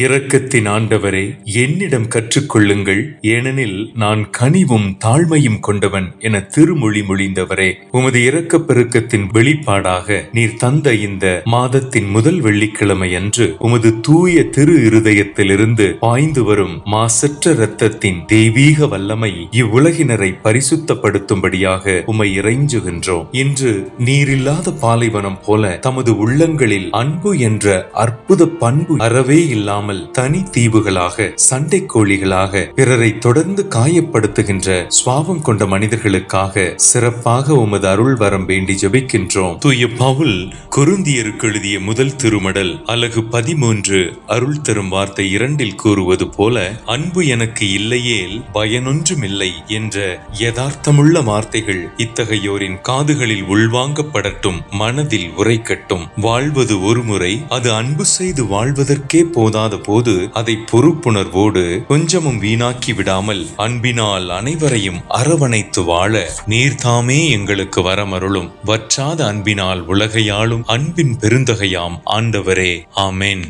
இரக்கத்தின் ஆண்டவரே என்னிடம் கற்றுக்கொள்ளுங்கள். ஏனெனில் நான் கனிவும் தாழ்மையும் கொண்டவன் என திருமொழி மொழிந்தவரே. உமது இரக்க பெருக்கத்தின் வெளிப்பாடாக நீர் தந்த இந்த மாதத்தின் முதல் வெள்ளிக்கிழமை அன்று உமது தூய திரு இருதயத்திலிருந்து பாய்ந்து வரும் மாசற்ற இரத்தத்தின் தெய்வீக வல்லமை இவ்வுலகினரை பரிசுத்தப்படுத்தும்படியாக உமை இறைஞ்சுகின்றோம். இன்று நீரில்லாத பாலைவனம் போல தமது உள்ளங்களில் அன்பு என்ற அற்புத பண்பு அறவே இல்லாமல் தனி தீவுகளாக சண்டை கோழிகளாக பிறரை தொடர்ந்து காயப்படுத்துகின்ற சுவாபம் கொண்ட மனிதர்களுக்காக சிறப்பாக உமது அருள் வரம் வேண்டி ஜபிக்கின்றோம். தூய பவுல் குருந்தியருக்கு எழுதிய முதல் திருமடல் அழகு பதிமூன்று அருள் தரும் வார்த்தை இரண்டில் கூறுவது போல அன்பு எனக்கு இல்லையேல் பயனொன்றுமில்லை என்ற யதார்த்தமுள்ள வார்த்தைகள் இத்தகையோரின் காதுகளில் உள்வாங்கப்படட்டும் மனதில் உரைக்கட்டும். வாழ்வது ஒருமுறை அது அன்பு செய்து வாழ்வதற்கே போதாத போது அதை பொறுப்புணர்வோடு கொஞ்சமும் வீணாக்கி விடாமல் அன்பினால் அனைவரையும் அரவணைத்து வாழ நீர்தாமே எங்களுக்கு வரமருளும். வற்றாத அன்பினால் உலகையாளும் அன்பின் பெருந்தகையாம் ஆண்டவரே. ஆமென்.